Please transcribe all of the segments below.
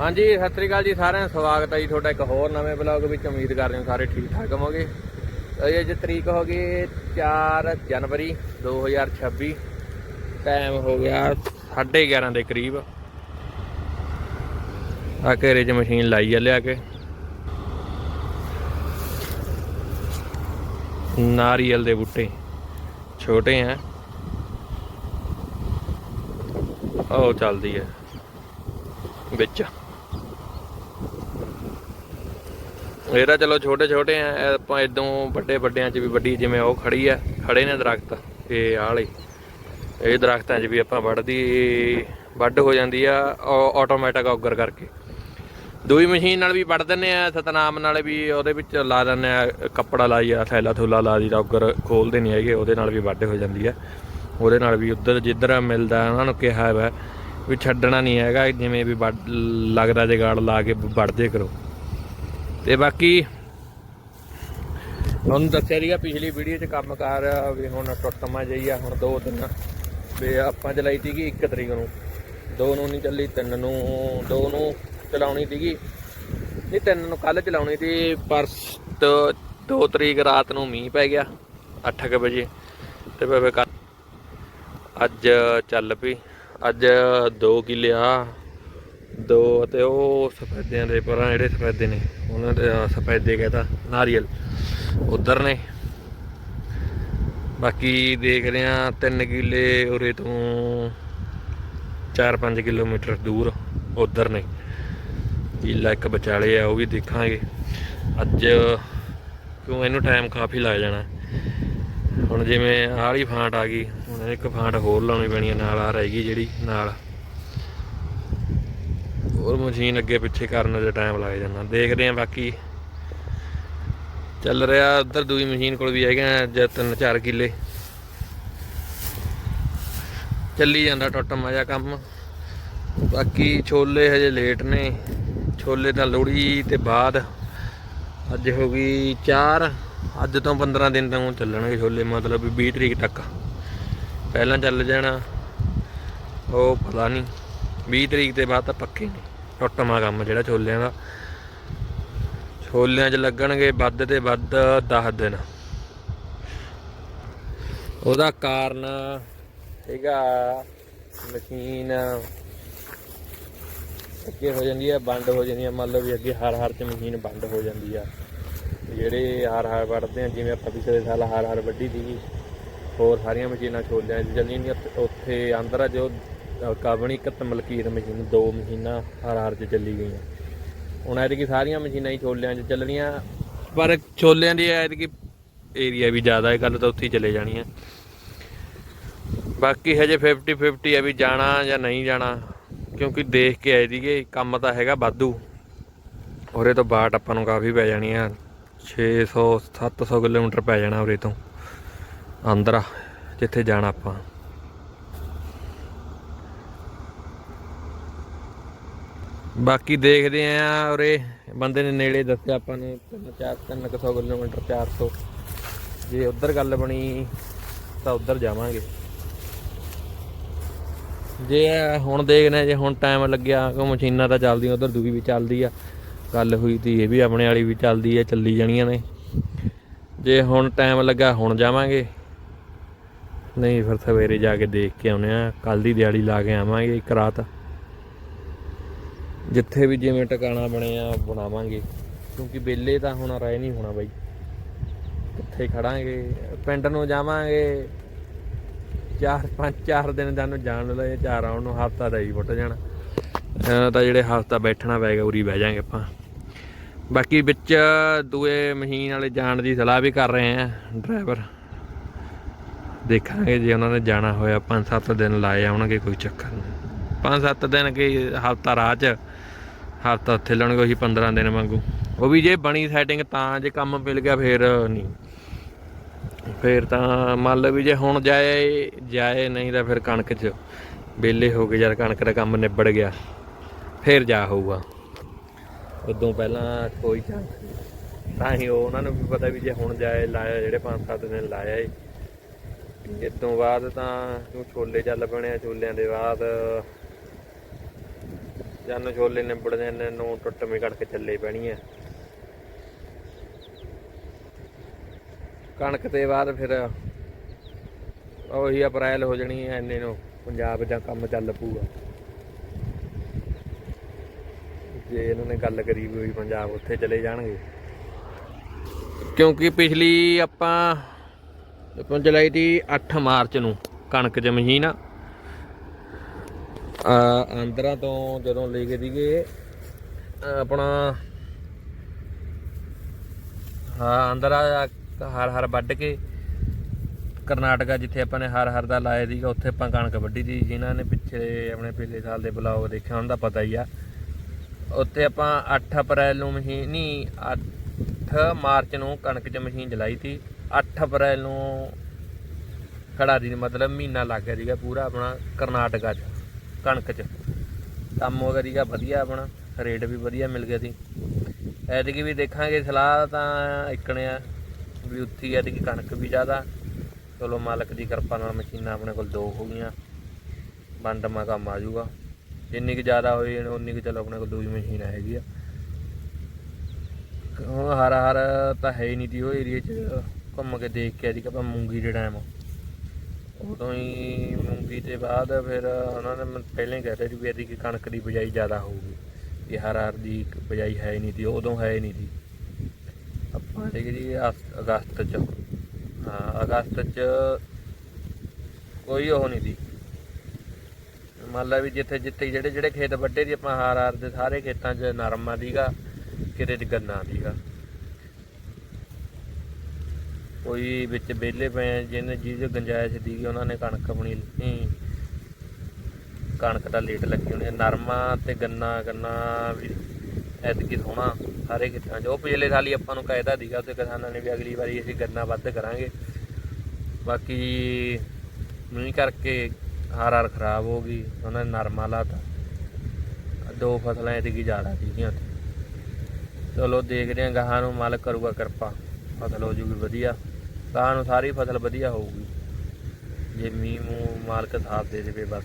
ਹਾਂਜੀ, ਸਤਿ ਸ੍ਰੀ ਅਕਾਲ ਜੀ ਸਾਰਿਆਂ ਦਾ। ਸਵਾਗਤ ਹੈ ਜੀ ਤੁਹਾਡਾ ਇੱਕ ਹੋਰ ਨਵੇਂ ਬਲੌਗ ਵਿੱਚ। ਉਮੀਦ ਕਰਦੇ ਹਾਂ ਸਾਰੇ ਠੀਕ ਠਾਕ ਹੋਵੋਗੇ। ਇਹ ਅੱਜ ਤਰੀਕ ਹੋ ਗਈ 4 ਜਨਵਰੀ 2026 ਟਾਈਮ ਹੋ ਗਿਆ 11:30 ਦੇ ਕਰੀਬ। ਆ ਘੇਰੇ 'ਚ ਮਸ਼ੀਨ ਲਾਈ ਆ ਲਿਆ ਕੇ। ਨਾਰੀਅਲ ਦੇ ਬੂਟੇ। ਛੋਟੇ ਆ। ਉਹ ਚੱਲਦੀ ਹੈ ਵਿੱਚ। ਇਹ ਤਾਂ ਚਲੋ ਛੋਟੇ ਛੋਟੇ ਆ ਆਪਾਂ ਇਦੋਂ ਵੱਡੇ ਵੱਡਿਆਂ 'ਚ ਵੀ ਵੱਡੀ ਜਿਵੇਂ ਉਹ ਖੜੀ ਆ, ਖੜੇ ਨੇ ਦਰਖਤ, ਇਹ ਆਲੇ। ਇਹ ਦਰਖਤਾਂ 'ਚ ਵੀ ਆਪਾਂ ਵੱਢਦੀ, ਵੱਢ ਹੋ ਜਾਂਦੀ ਆ ਆਟੋਮੈਟਿਕ ਔਗਰ ਕਰਕੇ। ਦੂਈ ਮਸ਼ੀਨ ਨਾਲ ਵੀ ਵੱਢ ਦਿੰਨੇ ਆ, ਸਤਨਾਮ ਨਾਲ ਵੀ ਉਹਦੇ ਵਿੱਚ ਲਾ ਦਿੰਨੇ ਆ, ਕੱਪੜਾ ਲਾਈ ਆ, ਥੈਲਾ ਥੂਲਾ ਲਾ ਦੀ ਔਗਰ ਖੋਲਦੇ ਨਹੀਂ ਹੈਗੇ, ਉਹਦੇ ਨਾਲ ਵੀ ਵੱਢ ਹੋ ਜਾਂਦੀ ਆ। ਉਹਦੇ ਨਾਲ ਵੀ ਉੱਧਰ ਜਿੱਧਰ ਮਿਲਦਾ, ਉਹਨਾਂ ਨੂੰ ਕਿਹਾ ਹੋਇਆ ਵੀ ਛੱਡਣਾ ਨਹੀਂ ਹੈਗਾ, ਜਿਵੇਂ ਵੀ ਵੱਢ, ਲੱਗਦਾ ਜਗਾੜ ਲਾ ਕੇ ਵੱਢਦੇ ਕਰੋ। ਤੇ ਬਾਕੀ ਤੁਹਾਨੂੰ ਦੱਸਿਆ ਸੀਗਾ ਪਿਛਲੀ ਵੀਡੀਓ 'ਚ ਕੰਮ ਕਰ ਵੀ ਹੁਣ ਟੁੱਟਮਾ ਜਈ ਆ, ਹੁਣ ਦੋ ਦਿਨ ਵੀ ਆਪਾਂ ਚਲਾਈ ਸੀਗੀ 1 ਤਰੀਕ ਨੂੰ। ਦੋ ਨੂੰ ਨਹੀਂ ਚੱਲੀ, ਤਿੰਨ ਨੂੰ, ਦੋ ਨੂੰ ਚਲਾਉਣੀ ਸੀਗੀ। ਨਹੀਂ, ਤਿੰਨ ਨੂੰ ਕੱਲ ਚਲਾਉਣੀ ਸੀ ਪਰ ਦੋ 2 ਤਰੀਕ ਰਾਤ ਨੂੰ ਮੀਂਹ ਪੈ ਗਿਆ 8:00 ਵਜੇ। ਤੇ ਫਿਰ ਕੱਲ੍ਹ ਅੱਜ ਚੱਲ ਪਈ। ਅੱਜ 2 ਕਿੱਲੇ ਆ। ਦੋ ਅਤੇ ਉਹ ਸਫੈਦਿਆਂ ਦੇ ਪਰਾਂ ਜਿਹੜੇ ਸਫੈਦੇ ਨੇ, ਉਹਨਾਂ ਦੇ ਆਹ ਸਫੈਦੇ ਕਹਤਾ ਨਾਰੀਅਲ, ਉਧਰ ਨੇ। ਬਾਕੀ ਦੇਖ ਰਹੇ ਆ 3 ਕਿੱਲੇ ਉਰੇ ਤੋਂ 4-5 ਕਿਲੋਮੀਟਰ ਦੂਰ ਉਧਰ ਨੇ। ਕਿੱਲਾ ਇੱਕ ਵਿਚਾਲੇ ਆ, ਉਹ ਵੀ ਦੇਖਾਂਗੇ। ਅੱਜ ਕਿਉਂ ਇਹਨੂੰ ਟਾਈਮ ਕਾਫੀ ਲੱਗ ਜਾਣਾ। ਹੁਣ ਜਿਵੇਂ ਆਹ ਵਾਲੀ ਫਾਂਟ ਆ ਗਈ, ਹੁਣ ਇੱਕ ਫਾਂਟ ਹੋਰ ਲਾਉਣੀ ਪੈਣੀ ਆ, ਨਾਲ ਆ ਰਹੇਗੀ ਜਿਹੜੀ, ਨਾਲ। ਹੋਰ ਮਸ਼ੀਨ ਅੱਗੇ ਪਿੱਛੇ ਕਰਨ ਦਾ ਟਾਈਮ ਲੱਗ ਜਾਂਦਾ। ਦੇਖਦੇ ਆ ਬਾਕੀ। ਚੱਲ ਰਿਹਾ ਉਧਰ ਦੂਈ ਮਸ਼ੀਨ ਕੋਲ ਵੀ ਹੈਗਾ ਜਾਂ ਤਿੰਨ ਚਾਰ ਕਿੱਲੇ। ਚੱਲੀ ਜਾਂਦਾ ਟੁੱਟ ਮਾਜਾ ਕੰਮ। ਬਾਕੀ ਛੋਲੇ ਹਜੇ ਲੇਟ ਨੇ। ਛੋਲੇ ਤਾਂ ਲੋੜੀ ਤੇ ਬਾਅਦ। ਅੱਜ ਹੋ ਗਈ 4 ਅੱਜ ਤੋਂ 15 ਦਿਨ ਤੱਕ ਚੱਲਣਗੇ ਛੋਲੇ, ਮਤਲਬ ਵੀ 20 ਤਰੀਕ ਤੱਕ। ਪਹਿਲਾਂ ਚੱਲ ਜਾਣਾ। ਉਹ ਪਤਾ ਨਹੀਂ। 20 ਤਰੀਕ ਦੇ ਬਾਅਦ ਤਾਂ ਪੱਕੇ ਨੇ। ਟੁੱਟਮਾ ਕੰਮ ਜਿਹੜਾ ਛੋਲਿਆਂ ਦਾ। ਛੋਲਿਆਂ 'ਚ ਲੱਗਣਗੇ ਵੱਧ ਤੇ ਵੱਧ 10 ਦਿਨ। ਉਹਦਾ ਕਾਰਨ ਹੈਗਾ, ਮਸ਼ੀਨ ਅੱਗੇ ਹੋ ਜਾਂਦੀ ਹੈ ਬੰਦ ਹੋ ਜਾਂਦੀ ਹੈ ਮੰਨ ਲਓ ਵੀ ਅੱਗੇ ਹਰ ਹਰ ਚ ਮਸ਼ੀਨ ਬੰਦ ਹੋ ਜਾਂਦੀ ਆ। ਜਿਹੜੇ ਹਰ ਹਰ ਵੱਢਦੇ ਆ, ਜਿਵੇਂ ਆਪਾਂ ਪਿਛਲੇ ਸਾਲ ਹਰ ਹਰ ਵੱਢੀ ਸੀਗੀ, ਹੋਰ ਸਾਰੀਆਂ ਮਸ਼ੀਨਾਂ ਛੋਲਿਆਂ 'ਚ ਚੱਲੀਆਂ ਨਹੀਂ ਉੱਥੇ ਅੰਦਰ ਆ ਜੋ ਕਾਬਣੀ ਇੱਕ ਮਲਕੀਤ ਮਸ਼ੀਨ ਦੋ ਮਸ਼ੀਨਾਂ ਹਰ ਹਰ 'ਚ ਚੱਲੀ ਗਈਆਂ। ਹੁਣ ਐਤਕੀ ਸਾਰੀਆਂ ਮਸ਼ੀਨਾਂ ਹੀ ਛੋਲਿਆਂ 'ਚ ਚੱਲਣੀਆਂ। ਪਰ ਛੋਲਿਆਂ ਦੀ ਐਤਕੀ ਏਰੀਆ ਵੀ ਜ਼ਿਆਦਾ ਹੈ ਗੱਲ ਤਾਂ ਉੱਥੇ ਹੀ ਚਲੇ ਜਾਣੀਆਂ। ਬਾਕੀ ਹਜੇ 50 50 ਹੈ ਵੀ ਜਾਣਾ ਜਾਂ ਨਹੀਂ ਜਾਣਾ, ਕਿਉਂਕਿ ਦੇਖ ਕੇ ਆਏ ਦੀਗੇ ਕੰਮ ਤਾਂ ਹੈਗਾ ਵਾਧੂ। ਉਰੇ ਤੋਂ ਬਾਟ ਆਪਾਂ ਨੂੰ ਕਾਫੀ ਪੈ ਜਾਣੀ ਆ 600 700 ਕਿਲੋਮੀਟਰ ਪੈ ਜਾਣਾ ਉਰੇ ਤੋਂ। ਅੰਦਰ ਜਿੱਥੇ ਜਾਣਾ ਆਪਾਂ। ਬਾਕੀ ਦੇਖਦੇ ਆ ਉਰੇ, ਬੰਦੇ ਨੇ ਨੇੜੇ ਦੱਸਿਆ ਆਪਾਂ ਨੂੰ 3 4 300 ਕਿਲੋਮੀਟਰ 400 ਜੇ ਉਧਰ ਗੱਲ ਬਣੀ ਤਾਂ ਉਧਰ ਜਾਵਾਂਗੇ। ਜੇ ਹੁਣ ਦੇਖਦੇ ਹਾਂ ਜੇ ਹੁਣ ਟਾਈਮ ਲੱਗਿਆ ਕਿ ਮਸ਼ੀਨਾਂ ਤਾਂ ਚੱਲਦੀਆਂ ਉਧਰ ਦੂਜੀ ਵੀ ਚੱਲਦੀ ਆ। ਗੱਲ ਹੋਈ ਤੀ, ਇਹ ਵੀ ਆਪਣੇ ਵਾਲੀ ਵੀ ਚੱਲਦੀ ਆ, ਚੱਲੀ ਜਾਣੀਆਂ ਨੇ। ਜੇ ਹੁਣ ਟਾਈਮ ਲੱਗਾ, ਹੁਣ ਜਾਵਾਂਗੇ। ਨਹੀਂ, ਫਿਰ ਸਵੇਰੇ ਜਾ ਕੇ ਦੇਖ ਕੇ ਆਉਨੇ ਆ ਕੱਲ ਦੀ ਦਿਹਾੜੀ ਲਾ ਕੇ ਆਵਾਂਗੇ ਇੱਕ ਰਾਤ। ਜਿੱਥੇ ਵੀ ਜਿਵੇਂ ਟਿਕਾਣਾ ਬਣਿਆ ਬਣਾਵਾਂਗੇ। ਕਿਉਂਕਿ ਬੇਲੇ ਤਾਂ ਹੁਣ ਰਹਿ ਨਹੀਂ ਹੋਣਾ ਬਾਈ। ਕਿੱਥੇ ਖੜਾਂਗੇ? ਪਿੰਡ ਨੂੰ ਜਾਵਾਂਗੇ। ਚਾਰ ਪੰਜ, ਚਾਰ ਦਿਨ ਜਾਨੂੰ ਜਾਣ ਲਏ ਚਾਰ ਆਉਣ ਨੂੰ ਹਫਤਾ ਦਾ ਹੀ ਫੁੱਟ ਜਾਣਾ। ਅਹ ਤਾਂ ਜਿਹੜੇ ਹਫਤਾ ਬੈਠਣਾ ਪਏਗਾ ਉਰੀ ਬਹਿ ਜਾਾਂਗੇ ਆਪਾਂ। ਬਾਕੀ ਵਿੱਚ ਦੂਏ ਮਹੀਨ ਵਾਲੇ ਜਾਣ ਦੀ ਸਲਾਹ ਵੀ ਕਰ ਰਹੇ ਆ, ਡਰਾਈਵਰ। ਦੇਖਾਂਗੇ ਜੇ ਉਹਨਾਂ ਨੇ ਜਾਣਾ ਹੋਇਆ 5-7 ਦਿਨ ਲਾਏ ਆਉਣਗੇ, ਕੋਈ ਚੱਕਰ ਨਹੀਂ। 5-7 ਦਿਨ ਕੀ ਹਫਤਾ ਰਾਹ 'ਚ ਹਫਤਾ ਉੱਥੇ ਉਹੀ 15 ਦਿਨ ਵਾਂਗੂ। ਉਹ ਵੀ ਜੇ ਬਣੀ ਸੈਟਿੰਗ ਤਾਂ ਜੇ ਕੰਮ ਮਿਲ ਗਿਆ ਫੇਰ ਨਹੀਂ। ਫੇਰ ਤਾਂ ਮੰਨ ਲਓ ਵੀ ਜੇ ਹੁਣ ਜਾਏ ਜਾਏ ਨਹੀਂ ਤਾਂ ਫਿਰ ਕਣਕ 'ਚ ਬੇਲੇ ਹੋ ਗਏ ਜਦ ਕਣਕ ਦਾ ਕੰਮ ਨਿਬੜ ਗਿਆ, ਫੇਰ ਜਾ ਹੋਊਗਾ। ਉਦੋਂ ਪਹਿਲਾਂ ਕੋਈ ਚਾਂਸ ਤਾਂ ਹੀ ਉਹਨਾਂ ਨੂੰ ਵੀ ਪਤਾ ਵੀ ਜੇ ਹੁਣ ਜਾਏ, ਲਾਇਆ ਜਿਹੜੇ 5-7 ਦਿਨ ਲਾਇਆ ਏ। ਇਸ ਤੋਂ ਬਾਅਦ ਤਾਂ ਛੋਲੇ ਚੱਲ ਪਣੇ ਛੋਲਿਆਂ ਦੇ ਬਾਅਦ ਜਨ ਛੋਲੇ ਨਿਬੜ ਜਾਂਦੇ ਨੂੰ ਟੁੱਟਵੇਂ ਕੱਢ ਕੇ ਚੱਲੇ ਪੈਣੀ ਹੈ ਕਣਕ ਤੇ ਬਾਅਦ ਫਿਰ ਉਹੀ ਅਪ੍ਰੈਲ ਹੋ ਜਣੀ ਐ ਇੰਨੇ ਨੂੰ ਪੰਜਾਬ ਦਾ ਕੰਮ ਚੱਲ ਪੂਗਾ ਜੇ ਇਹਨਾਂ ਨੇ ਗੱਲ ਕਰੀ ਵੀ ਪੰਜਾਬ ਉੱਥੇ ਚਲੇ ਜਾਣਗੇ। ਕਿਉਂਕਿ ਪਿਛਲੀ ਆਪਾਂ ਆਪਾਂ ਚਲਾਈ ਤੀ 8 ਮਾਰਚ ਨੂੰ ਕਣਕ ਚ ਮਸ਼ੀਨ ਆ। ਆਂਧਰਾ ਤੋਂ ਜਦੋਂ ਲੈ ਕੇ ਦੀਗੇ ਆਪਣਾ ਹਾਂ ਆਂਧਰਾ ਹਰ ਹਰ ਵੱਢ ਕੇ ਕਰਨਾਟਕਾ ਜਿੱਥੇ ਆਪਾਂ ਨੇ ਹਰ ਹਰ ਦਾ ਲਾਇਆ ਸੀਗਾ, ਉੱਥੇ ਆਪਾਂ ਕਣਕ ਵੱਢੀ ਦੀ ਜਿਨ੍ਹਾਂ ਨੇ ਪਿਛਲੇ ਆਪਣੇ ਪਿਛਲੇ ਸਾਲ ਦੇ ਬਲੌਗ ਦੇਖਿਆ, ਉਹਨਾਂ ਦਾ ਪਤਾ ਹੀ ਆ। ਉੱਥੇ ਆਪਾਂ 8 ਅਪ੍ਰੈਲ ਨੂੰ ਮਸ਼ੀਨ ਨਹੀਂ 8 ਮਾਰਚ ਨੂੰ ਕਣਕ 'ਚ ਮਸ਼ੀਨ ਜਲਾਈ ਸੀ। 8 ਅਪ੍ਰੈਲ ਨੂੰ ਖੜਾ ਦੀ ਮਤਲਬ ਮਹੀਨਾ ਲੱਗ ਗਿਆ ਸੀਗਾ ਪੂਰਾ ਆਪਣਾ ਕਰਨਾਟਕਾ 'ਚ। ਕਣਕ 'ਚ। ਕੰਮ ਹੋ ਗਿਆ ਵਧੀਆ ਆਪਣਾ, ਰੇਟ ਵੀ ਵਧੀਆ ਮਿਲ ਗਿਆ ਸੀ। ਐਤਕੀ ਵੀ ਦੇਖਾਂਗੇ ਸਲਾਹ ਤਾਂ ਇਕਣੇ ਆ ਵੀ ਉੱਥੀ ਐਤਕੀ ਕਣਕ ਵੀ ਜ਼ਿਆਦਾ। ਚਲੋ ਮਾਲਕ ਦੀ ਕਿਰਪਾ ਨਾਲ ਮਸ਼ੀਨਾਂ ਆਪਣੇ ਕੋਲ ਦੋ ਹੋ ਗਈਆਂ। ਬੰਡਮਾ ਕੰਮ ਆ ਜਾਊਗਾ। ਜਿੰਨੀ ਕੁ ਜ਼ਿਆਦਾ ਹੋਈ ਉਨੀ ਕੁ ਚਲੋ ਆਪਣੇ ਕੋਲ ਦੂਜੀ ਮਸ਼ੀਨ ਹੈਗੀ ਆ। ਹੁਣ ਹਰ ਹਰ ਤਾਂ ਹੈ ਹੀ ਨਹੀਂ ਤੀ ਉਹ ਏਰੀਏ 'ਚ। ਘੁੰਮ ਕੇ ਦੇਖ ਕੇ ਅੱਜ ਕਿ ਆਪਾਂ ਮੂੰਗੀ ਦੇ ਟਾਈਮ ਉਦੋਂ ਹੀ ਮੂੰਗੀ ਤੇ ਬਾਅਦ ਫਿਰ ਉਹਨਾਂ ਨੇ ਮੈਨੂੰ ਪਹਿਲਾਂ ਹੀ ਕਹਿ ਦਿੱਤਾ ਸੀ ਵੀ ਇਹਦੀ ਕਿ ਕਣਕ ਦੀ ਬਜਾਈ ਜ਼ਿਆਦਾ ਹੋਊਗੀ ਇਹ ਹਰ ਹਰ ਦੀ ਬਜਾਈ ਹੈ ਨਹੀਂ ਤੀ ਉਦੋਂ ਹੈ ਨਹੀਂ ਤੀ ਆਪਾਂ ਠੀਕ ਜੀ ਅਗਸਤ 'ਚ। ਹਾਂ ਅਗਸਤ 'ਚ ਕੋਈ ਉਹ ਨਹੀਂ ਤੀ ਮੰਨ ਲਾ ਵੀ ਜਿੱਥੇ ਜਿੱਥੇ ਜਿਹੜੇ ਜਿਹੜੇ ਖੇਤ ਵੱਡੇ ਸੀ ਆਪਾਂ ਹਾਰ ਹਾਰ ਦੇ ਸਾਰੇ ਖੇਤਾਂ 'ਚ ਨਰਮਾ ਦੀਗਾ ਕਿਤੇ 'ਚ ਗੰਨਾ ਦੀਗਾ ਕੋਈ ਵਿੱਚ ਵਿਹਲੇ ਪਏ ਜਿਹਨੇ ਜਿਹਦੇ ਗੰਜਾਇਸ਼ ਦੀ ਉਹਨਾਂ ਨੇ ਕਣਕ ਆਪਣੀ ਲਿੱਤੀ ਕਣਕ ਦਾ ਲੇਟ ਲੱਗੀ ਹੋਣੀ ਨਰਮਾ ਤੇ ਗੰਨਾ ਗੰਨਾ ਵੀ ਐਤਕੀ ਸੋਹਣਾ ਸਾਰੇ ਖੇਤਾਂ 'ਚ। ਉਹ ਪਿਛਲੇ ਸਾਲ ਹੀ ਆਪਾਂ ਨੂੰ ਕਾਇਦਾ ਦੀਗਾ ਤੇ ਕਿਸਾਨਾਂ ਨੇ ਵੀ ਅਗਲੀ ਵਾਰੀ ਅਸੀਂ ਗੰਨਾ ਵੱਧ ਕਰਾਂਗੇ। ਬਾਕੀ ਮੀਂਹ ਕਰਕੇ ਹਾਰ ਹਾਰ ਖਰਾਬ ਹੋ ਗਈ, ਉਹਨਾਂ ਨੇ ਨਰਮਾ ਲਾਤਾ। ਦੋ ਫਸਲਾਂ ਐਤਕੀ ਜ਼ਿਆਦਾ ਸੀਗੀਆਂ ਉੱਥੇ। ਚਲੋ ਦੇਖਦੇ ਹਾਂ ਗਾਹਾਂ ਨੂੰ ਮਾਲਕ ਕਰੂਗਾ ਕਿਰਪਾ। ਫਸਲ ਹੋ ਜੂਗੀ ਵਧੀਆ। ਗਾਹਾਂ ਨੂੰ ਸਾਰੀ ਫਸਲ ਵਧੀਆ ਹੋਊਗੀ। ਜੇ ਮੀਂਹ ਮੂੰਹ ਮਾਲਕ ਸਾਥ ਦੇ ਦੇਵੇ ਬਸ।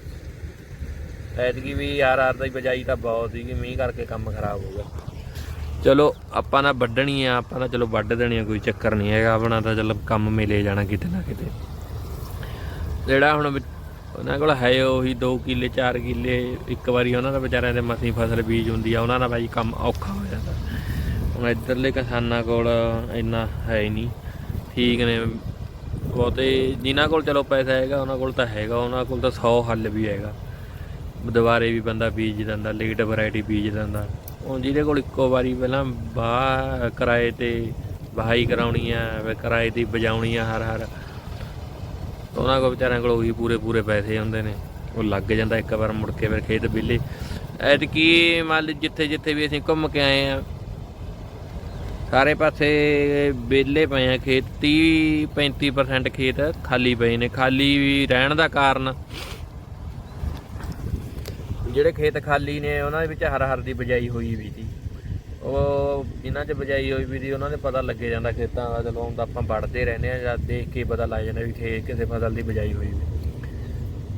ਐਤਕੀ ਵੀ ਯਾਰ ਆਰ ਦੀ ਬਜਾਈ ਤਾਂ ਬਹੁਤ ਸੀਗੀ, ਮੀਂਹ ਕਰਕੇ ਕੰਮ ਖਰਾਬ ਹੋ ਗਿਆ। ਚਲੋ, ਆਪਾਂ ਨਾ ਵੱਢਣੀ ਆ, ਆਪਾਂ ਤਾਂ ਚਲੋ ਵੱਢ ਦੇਣੀ ਆ, ਕੋਈ ਚੱਕਰ ਨਹੀਂ ਹੈਗਾ। ਆਪਣਾ ਤਾਂ ਚਲੋ ਕੰਮ ਮਿਲੇ ਜਾਣਾ ਕਿਤੇ ਨਾ ਕਿਤੇ। ਜਿਹੜਾ ਹੁਣ ਉਹਨਾਂ ਕੋਲ ਹੈ ਉਹੀ 2 ਕਿੱਲੇ 4 ਕਿੱਲੇ, ਇੱਕ ਵਾਰੀ ਉਹਨਾਂ ਦਾ ਵਿਚਾਰਿਆਂ ਦੇ ਮਸੀਂ ਫਸਲ ਬੀਜ ਹੁੰਦੀ ਆ, ਉਹਨਾਂ ਦਾ ਬਾਈ ਕੰਮ ਔਖਾ ਹੋ ਜਾਂਦਾ। ਹੁਣ ਇੱਧਰਲੇ ਕਿਸਾਨਾਂ ਕੋਲ ਇੰਨਾ ਹੈ ਹੀ ਨਹੀਂ। ਠੀਕ ਨੇ। ਬਹੁਤੇ ਜਿਨ੍ਹਾਂ ਕੋਲ ਚਲੋ ਪੈਸਾ ਹੈਗਾ, ਉਹਨਾਂ ਕੋਲ ਤਾਂ ਹੈਗਾ, ਉਹਨਾਂ ਕੋਲ ਤਾਂ 100 ਹੱਲ ਵੀ ਹੈਗਾ। ਦੁਬਾਰੇ ਵੀ ਬੰਦਾ ਬੀਜ ਦਿੰਦਾ ਲੇਟ ਵੈਰਾਈਟੀ ਬੀਜ ਦਿੰਦਾ। ਉਹ ਜਿਹਦੇ ਕੋਲ ਇੱਕੋ ਵਾਰੀ ਪਹਿਲਾਂ ਬਾਹ ਕਿਰਾਏ ਤੇ ਵਹਾਈ ਕਰਾਉਣੀ ਆ, ਫਿਰ ਕਿਰਾਏ ਦੀ ਵਜਾਉਣੀ ਆ ਹਰ ਹਰ ਉਹਨਾਂ ਕੋਲ ਵਿਚਾਰਿਆਂ ਕੋਲ ਉਹੀ ਪੂਰੇ ਪੂਰੇ ਪੈਸੇ ਹੁੰਦੇ ਨੇ। ਉਹ ਲੱਗ ਜਾਂਦਾ ਇੱਕ ਵਾਰ ਮੁੜ ਕੇ ਫਿਰ ਖੇਤ ਵਿਹਲੇ ਐਤਕੀ ਮੰਨ ਲਈ ਜਿੱਥੇ ਜਿੱਥੇ ਵੀ ਅਸੀਂ ਘੁੰਮ ਕੇ ਆਏ ਆ ਸਾਰੇ ਪਾਸੇ ਵਿਹਲੇ ਪਏ ਆ ਖੇਤ 30 35% ਖੇਤ ਖਾਲੀ ਪਏ ਨੇ, ਖਾਲੀ ਰਹਿਣ ਦਾ ਕਾਰਨ ਜਿਹੜੇ ਖੇਤ ਖਾਲੀ ਨੇ, ਉਹਨਾਂ ਦੇ ਵਿੱਚ ਹਰ ਹਰ ਦੀ ਬਜਾਈ ਹੋਈ ਵੀ ਸੀ। ਉਹ ਜਿਨ੍ਹਾਂ 'ਚ ਬਜਾਈ ਹੋਈ ਵੀ ਸੀ, ਉਹਨਾਂ ਦੇ ਪਤਾ ਲੱਗੇ ਜਾਂਦਾ ਖੇਤਾਂ ਦਾ, ਜਦੋਂ ਹੁਣ ਤਾਂ ਆਪਾਂ ਵੜਦੇ ਰਹਿੰਦੇ ਆ ਜਾਂ ਦੇਖ ਕੇ ਪਤਾ ਲੱਗ ਜਾਂਦਾ ਵੀ ਖੇ ਕਿਸੇ ਫਸਲ ਦੀ ਬਜਾਈ ਹੋਈ ਵੀ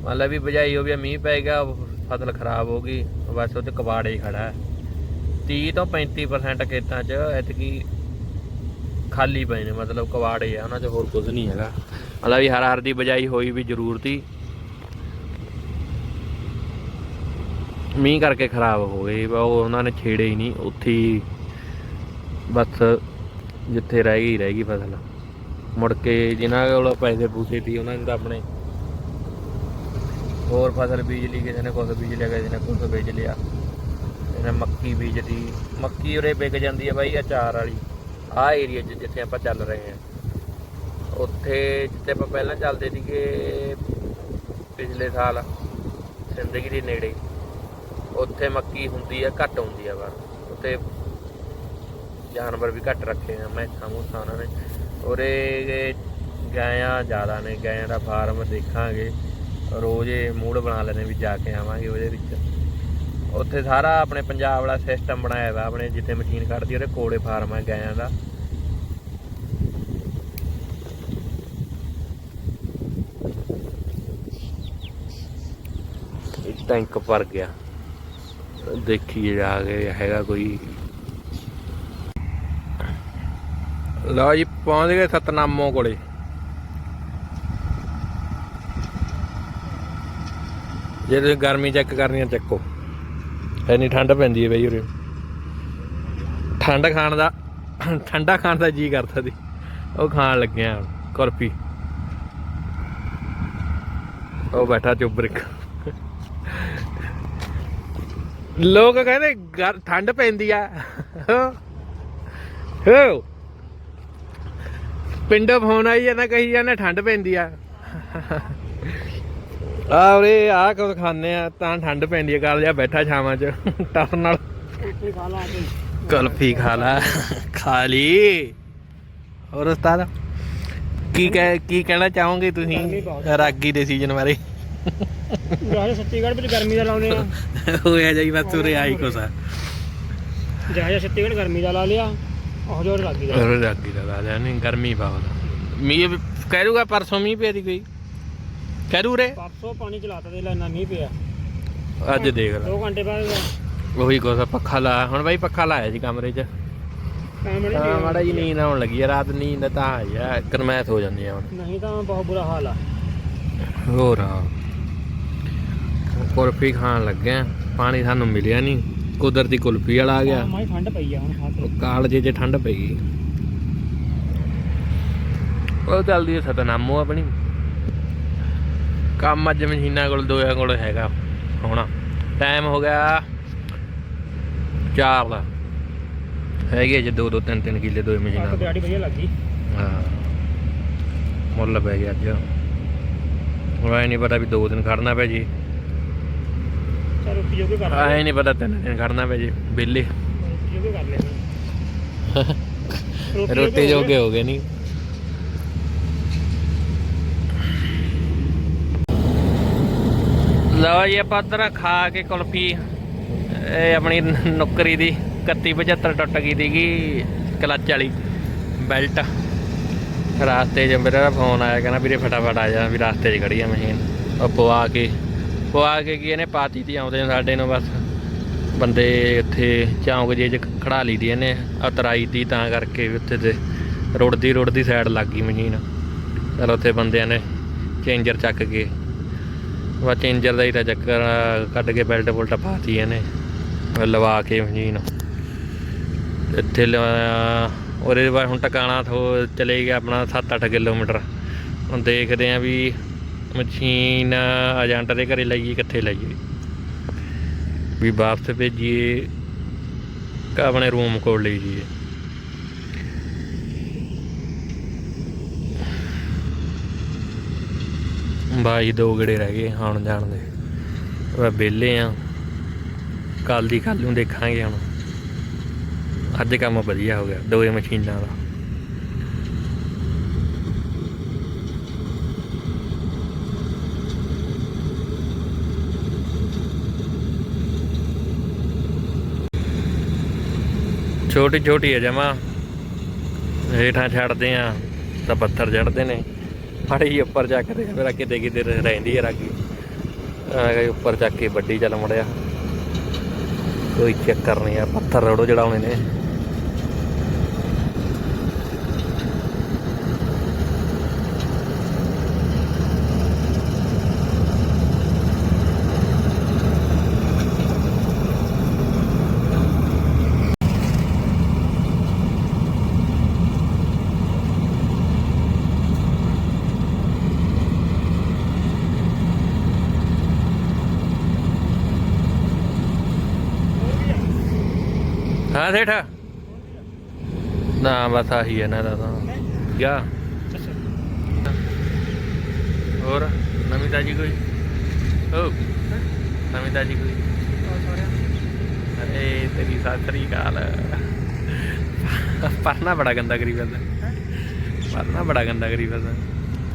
ਮੰਨ ਲਾ ਵੀ ਬਜਾਈ ਹੋ ਵੀ ਮੀਂਹ ਪੈ ਗਿਆ, ਫਸਲ ਖਰਾਬ ਹੋ ਗਈ, ਬਸ ਉਹਦੇ ਕਬਾੜੇ ਹੀ ਖੜਾ। ਹੈ 30 ਤੋਂ 35% ਖੇਤਾਂ 'ਚ ਐਤਕੀ ਖਾਲੀ ਪਏ ਨੇ, ਮਤਲਬ ਕਵਾੜੇ ਆ, ਉਹਨਾਂ 'ਚ ਹੋਰ ਕੁਝ ਨਹੀਂ ਹੈਗਾ। ਮਤਲਬ ਵੀ ਹਰ ਹਰ ਦੀ ਬਜਾਈ ਹੋਈ ਵੀ ਜ਼ਰੂਰ ਤੀ ਮੀਂਹ ਕਰਕੇ ਖਰਾਬ ਹੋ ਗਏ, ਵਾ ਉਹ ਉਹਨਾਂ ਨੇ ਛੇੜੇ ਹੀ ਨਹੀਂ, ਉੱਥੇ ਬਸ ਜਿੱਥੇ ਰਹਿ ਗਈ ਰਹਿ ਗਈ ਫਸਲ। ਮੁੜ ਕੇ ਜਿਨ੍ਹਾਂ ਕੋਲ ਪੈਸੇ ਪੂਸੇ ਸੀ, ਉਹਨਾਂ ਨੇ ਤਾਂ ਆਪਣੇ ਹੋਰ ਫਸਲ ਬੀਜ ਲਈ, ਕਿਸੇ ਨੇ ਕੁਝ ਬੀਜ ਲਿਆ, ਕਿਸੇ ਨੇ ਕੁਝ ਬੀਜ ਲਿਆ। ਇਹਨੇ ਮੱਕੀ ਬੀਜਦੀ, ਮੱਕੀ ਉਰੇ ਵਿਕ ਜਾਂਦੀ ਹੈ ਬਾਈ ਅਚਾਰ ਵਾਲੀ। ਆਹ ਏਰੀਆ ਜਿੱਥੇ ਆਪਾਂ ਚੱਲ ਰਹੇ ਹਾਂ। ਉੱਥੇ ਜਿੱਥੇ ਆਪਾਂ ਪਹਿਲਾਂ ਚੱਲਦੇ ਸੀਗੇ ਪਿਛਲੇ ਸਾਲ ਜ਼ਿੰਦਗੀ ਦੇ ਨੇੜੇ, ਉੱਥੇ ਮੱਕੀ ਹੁੰਦੀ ਆ, ਘੱਟ ਹੁੰਦੀ ਆ ਪਰ ਉੱਥੇ ਜਾਨਵਰ ਵੀ ਘੱਟ ਰੱਖੇ ਆ ਮੈਸਾਂ ਮੂਸਾਂ ਉਹਨਾਂ ਨੇ। ਉਰੇ ਗਾਇਆਂ ਜ਼ਿਆਦਾ ਨੇ, ਗਾਇਆਂ ਦਾ ਫਾਰਮ ਦੇਖਾਂਗੇ। ਰੋਜ਼ ਇਹ ਮੂਡ ਬਣਾ ਲੈਣੇ ਵੀ ਜਾ ਕੇ ਆਵਾਂਗੇ ਉਹਦੇ ਵਿੱਚ। ਉੱਥੇ ਸਾਰਾ ਆਪਣੇ ਪੰਜਾਬ ਵਾਲਾ ਸਿਸਟਮ ਬਣਾਇਆ ਵਾ, ਆਪਣੇ ਜਿੱਥੇ ਮਸ਼ੀਨ ਕੱਢਦੀ ਉਹਦੇ ਕੋਲੇ ਫਾਰਮ ਹੈ ਗਾਇਆਂ ਦਾ। ਇਹ ਟੈਂਕ ਭਰ ਗਿਆ। ਦੇਖੀਏ ਜਾ ਕੇ ਹੈਗਾ ਕੋਈ। ਲਓ ਜੀ, ਪਹੁੰਚ ਗਏ ਸਤਨਾਮੋ ਕੋਲੇ। ਜੇ ਤੁਸੀਂ ਗਰਮੀ ਚੈੱਕ ਕਰਨੀ ਆ ਚੱਕੋ। ਇੰਨੀ ਠੰਡ ਪੈਂਦੀ ਹੈ ਬਈ ਉਰੇ। ਠੰਡ ਖਾਣ ਦਾ, ਠੰਡਾ ਖਾਣ ਦਾ ਜੀ ਕਰਦਾ ਸੀ। ਉਹ ਖਾਣ ਲੱਗਿਆ ਹੁਣ ਉਹ ਬੈਠਾ ਚੁੱਬਰਿਕ ਲੋਕ ਕਹਿੰਦੇ ਗਰ- ਠੰਡ ਪੈਂਦੀ ਆ। ਹੋ। ਪਿੰਡੋਂ ਫੋਨ ਆਈ ਜਾਂਦਾ, ਕਹੀ ਜਾਂਦਾ ਠੰਡ ਪੈਂਦੀ ਆ। ਆ ਉਰੇ ਆ ਕੁਝ ਖਾਣੇ ਆ ਤਾਂ ਠੰਡ ਪੈਂਦੀ ਆ ਕੱਲ ਜਾ ਬੈਠਾ ਛਾਵਾਂ ਚ ਟੱਸ ਨਾਲ। ਕੁਲਫੀ ਖਾ ਲਾ ਖਾ ਲਈ ਹੋਰ ਉਸਤਾਦ ਕੀ ਕਹਿ ਕੀ ਕਹਿਣਾ ਚਾਹੋਗੇ ਤੁਸੀਂ ਰਾਗੀ ਦੇ ਸੀਜ਼ਨ ਬਾਰੇ? ਜਹਾਜ਼ ਛੱਤੀਗੜ੍ਹ ਵਿੱਚ ਗਰਮੀ ਦਾ ਲਾਉਨੇ ਆ। ਹੋਇਆ ਜਾਈ ਬਸ ਉਰੇ ਆਈ ਕੁਛ ਆ। ਜਹਾਜ਼ ਛੱਤੀਗੜ੍ਹ ਗਰਮੀ ਦਾ ਲਾ ਲਿਆ ਉਹ ਜੋਰ ਲੱਗੀ ਦਾ। ਰਾਗੀ ਦਾ ਲਾ ਲਿਆ ਨਹੀਂ ਗਰਮੀ ਬਹੁਤ। ਮੀਂਹ ਕਹਿ ਦੂਗਾ ਪਰਸੋਂ ਮੀਂਹ ਪਿਆ ਦੀ ਕੋਈ? ਦੂ ਰੇ ਪਰਸੋਂ ਪਾਣੀ ਚਲਾਤਾ ਦੇ ਲੈਣਾ ਨਹੀਂ ਪਿਆ। ਅੱਜ ਦੇਖ ਲੈ। 2 ਘੰਟੇ ਬਾਅਦ ਉਹੀ ਆ, ਪੱਖਾ ਲਾ। ਹੁਣ ਬਾਈ ਪੱਖਾ ਲਾਇਆ ਜੀ ਕਮਰੇ 'ਚ। ਕੈਮਰੇ ਹਾਂ ਮਾੜਾ ਜੀ ਨੀਂਦ ਆਉਣ ਲੱਗੀ ਆ ਰਾਤ ਨੀਂਦ ਤਾਂ ਆਈ ਆ ਗਰਮੈਸ਼ ਹੋ ਜਾਂਦੀ ਆ ਹੁਣ। ਨਹੀਂ ਤਾਂ ਬਹੁਤ ਬੁਰਾ ਹਾਲ ਆ। ਹੋਰ ਆ। ਕੁਲਫੀ ਖਾਣ ਲੱਗਿਆ ਪਾਣੀ ਸਾਨੂੰ ਮਿਲਿਆ ਨਹੀਂ ਕੁਦਰਤੀ ਕੁਲਫੀ ਵਾਲਾ ਆ ਗਿਆ। ਮਾਈ ਠੰਡ ਪਈ ਆ ਹੁਣ ਕੇ। ਉਹ ਕਾਲਜੇ 'ਚ ਠੰਡ ਪਈ। ਉਹ ਚੱਲਦੀ ਹੈ ਸਤਨਾਮੋ ਆਪਣੀ। ਕੰਮ ਅੱਜ ਮਸ਼ੀਨਾਂ ਕੋਲ ਦੋਆਂ ਕੋਲ ਹੈਗਾ। ਹੁਣ ਟਾਈਮ ਹੋ ਗਿਆ ਚਾਰ ਦਾ। ਹੈਗੇ ਜੇ ਦੋ ਦੋ ਤਿੰਨ ਤਿੰਨ ਕਿੱਲੇ ਦੋਏ ਮਸ਼ੀਨਾਂ ਆਹ ਕੋਲ। ਦਿਹਾੜੀ ਵਧੀਆ ਲੱਗੀ ਹਾਂ। ਮੁੱਲ ਪੈ ਗਿਆ ਅੱਜ। ਉਹ ਐ ਨਹੀਂ ਪਤਾ ਵੀ ਦੋ ਦਿਨ ਖੜਨਾ ਪੈ ਜੀ। ਚਲ ਰੋਟੀ ਜੋਗੇ ਕਰ ਐ ਨਹੀਂ ਪਤਾ ਤਿੰਨ ਦਿਨ ਖੜਨਾ ਪੈ ਜੀ ਬਿੱਲੇ ਰੋਟੀ ਜੋਗੇ ਕਰ ਲੈ ਰੋਟੀ ਜੋਗੇ ਹੋ ਗਏ। ਨਹੀਂ ਲਓ ਜੀ, ਆਪਾਂ ਉਧਰ ਖਾ ਕੇ ਕੁਲਫੀ, ਇਹ ਆਪਣੀ ਨੁੱਕਰੀ ਦੀ 3175 ਟੁੱਟ ਗਈ ਸੀਗੀ, ਕਲੱਚ ਵਾਲੀ ਬੈਲਟ। ਰਾਸਤੇ 'ਚ ਮੇਰਾ ਫੋਨ ਆਇਆ, ਕਹਿੰਦਾ ਵੀਰੇ ਫਟਾਫਟ ਆ ਜਾ, ਵੀ ਰਾਸਤੇ 'ਚ ਖੜੀ ਆ ਮਸ਼ੀਨ। ਉਹ ਪਵਾ ਕੇ ਪਵਾ ਕੇ ਕੀ ਇਹਨੇ ਪਾਤੀ ਤੀ, ਆਉਂਦੇ ਸਾਡੇ ਨੂੰ ਬਸ। ਬੰਦੇ ਉੱਥੇ ਚੌਂਕ ਜੇ 'ਚ ਖੜਾ ਲਈ ਦੀ ਇਹਨੇ, ਉਤਰਾਈ ਤੀ ਤਾਂ ਕਰਕੇ ਵੀ ਉੱਥੇ ਤੇ ਰੁੜਦੀ ਰੁੜਦੀ ਸਾਈਡ ਲੱਗ ਗਈ ਮਸ਼ੀਨ। ਚਲ ਉੱਥੇ ਬੰਦਿਆਂ ਨੇ ਚੇਂਜਰ ਚੱਕ ਕੇ ਵਾ ਚੇਂਜਰ ਦਾ ਹੀ ਤਾਂ ਚੱਕਰ ਕੱਢ ਕੇ ਬੈਲਟ ਬੁਲਟ ਪਾਤੀ ਇਹਨੇ, ਲਵਾ ਕੇ ਮਸ਼ੀਨ। ਇੱਥੇ ਲਵਾਇਆ ਉਹਦੇ ਬਾਅਦ ਹੁਣ ਟਿਕਾਣਾ ਥੋ ਚਲੇ ਗਿਆ ਆਪਣਾ 7-8 ਕਿਲੋਮੀਟਰ। ਹੁਣ ਦੇਖਦੇ ਆ ਵੀ ਮਸ਼ੀਨ ਏਜੰਟ ਦੇ ਘਰੇ ਲਈਏ, ਕਿੱਥੇ ਲਾਈਏ। ਵੀ ਵਾਪਸ ਭੇਜੀਏ, ਕਿ ਆਪਣੇ ਰੂਮ ਕੋਲ ਲਈ ਜੀਏ ਬਾਈ ਦੋ ਗੜੇ ਰਹਿ ਗਏ ਆਉਣ ਜਾਣ ਦੇ। ਉਹ ਵਿਹਲੇ ਆ। ਕੱਲ ਦੀ ਕੱਲ ਨੂੰ ਦੇਖਾਂਗੇ ਹੁਣ। ਅੱਜ ਕੰਮ ਵਧੀਆ ਹੋ ਗਿਆ, ਦੋਏ ਮਸ਼ੀਨਾਂ ਦਾ। ਛੋਟੀ ਛੋਟੀ ਹੈ ਜਮਾ। ਹੇਠਾਂ ਛੱਡਦੇ ਆ, ਤਾਂ ਪੱਥਰ ਚੜਦੇ ਨੇ। ਫੜੀ ਉੱਪਰ ਚੱਕਦੇ ਆ, ਫਿਰ ਕਿਤੇ ਕਿਤੇ ਰਹਿੰਦੀ ਹੈ ਰਾਗੀ ਆ ਗਈ ਉੱਪਰ ਚੱਕ ਕੇ ਵੱਡੀ ਚੱਲ ਮੜਿਆ। ਕੋਈ ਚੱਕਰ ਨਹੀਂ ਆ ਪੱਥਰ ਰੋੜੋ ਉਹਨੇ ਨੇ। ਹਾਂ ਸੇਠ। ਨਾ ਬਸ ਆਹੀ ਹੈ ਨਾ ਦਾ ਤਾਂ ਗਿਆ ਹੋਰ ਨਵੀਂ ਤਾਜੀ ਕੋਈ? ਹੋ ਨਵੀਂ ਤਾਜੀ ਕੋਈ? ਅਰੇ ਤੇਰੀ ਸਾਤਰੀ ਕਾਲ। ਪਰਨਾ ਬੜਾ ਗੰਦਾ ਕਰੀ ਫਿਰਦਾ। ਪਰਨਾ ਬੜਾ ਗੰਦਾ ਕਰੀ ਫਿਰਦਾ।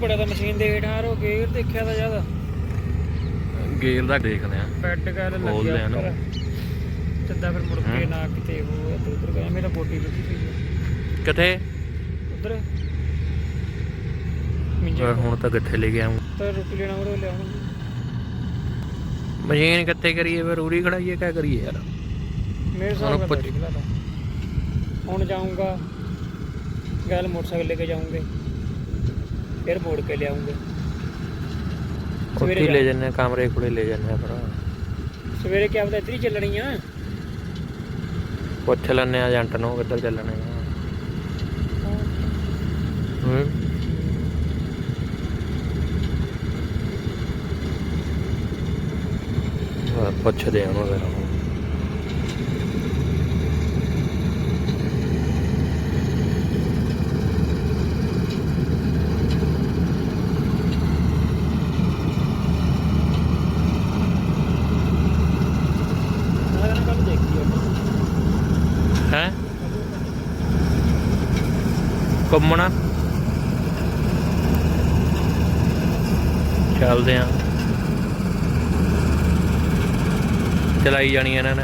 ਬੜਾ ਤਾਂ ਮਸ਼ੀਨ ਦੇ ਹੇਠਾਂ ਰੋ ਗੇਰ ਦੇਖਿਆ ਤਾਂ ਜ਼ਿਆਦਾ। ਗੇਰ ਦਾ ਦੇਖਦੇ ਆ। ਬੈੱਡ ਖੋਲਦੇ ਲੱਗਿਆ ਚੱਦਾ ਫਿਰ ਮੁੜ ਕੇ। ਨਾ ਕਿਤੇ ਉਹ ਇੱਧਰ ਉੱਧਰ ਗਿਆ ਮੇਰਾ ਬੋਟੀ ਲੱਗੀ ਪਈ ਆ। ਕਿੱਥੇ? ਉਧਰ। ਹੁਣ ਤਾਂ ਕਿੱਥੇ ਲੈ ਗਿਆ ਤਾਂ ਰੋਟੀ ਲੈਣਾ ਉਹ ਲਿਆਉਣ ਮਸ਼ੀਨ ਕਿੱਥੇ ਕਰੀਏ ਫਿਰ ਉਰੀ ਖੜਾਈਏ ਕਿਆ ਕਰੀਏ ਯਾਰ? ਮੇਰੇ ਹਿਸਾਬ ਨਾਲ ਤਾਂ ਹੁਣ ਜਾਊਂਗਾ ਗੱਲ ਮੋਟਰਸਾਈਕਲ ਲੈ ਕੇ ਜਾਊਂਗੇ। ਫਿਰ ਮੋੜ ਕੇ ਲਿਆਉਂਗੇ ਉੱਥੇ ਸਵੇਰੇ ਹੀ ਲੈ ਜਾ- ਜੰਨੇ ਆ, ਕਮਰੇ ਕੋਲੇ ਲੈ ਜੰਨੇ ਭਰਾ ਸਵੇਰੇ ਕਿਆ ਪਤਾ ਇੱਧਰ ਹੀ ਚੱਲਣੀ ਆ ਪੁੱਛ ਲੈਣੇ ਆ ਏਜੰਟ ਨੂੰ ਕਿੱਧਰ ਚੱਲਣੇ ਆ। ਹੂੰ। ਪੁੱਛਦੇ ਆ ਉਹਨੂੰ ਜ਼ਰਾ ਮੈਂ ਕਹਿੰਦਾ ਕੱਲ ਦੇਖੀ ਆ ਹੈ ਘੁੰਮਣਾ। ਚੱਲਦੇ ਆ। ਚਲਾਈ ਜਾਣੀ ਇਹਨਾਂ ਨੇ।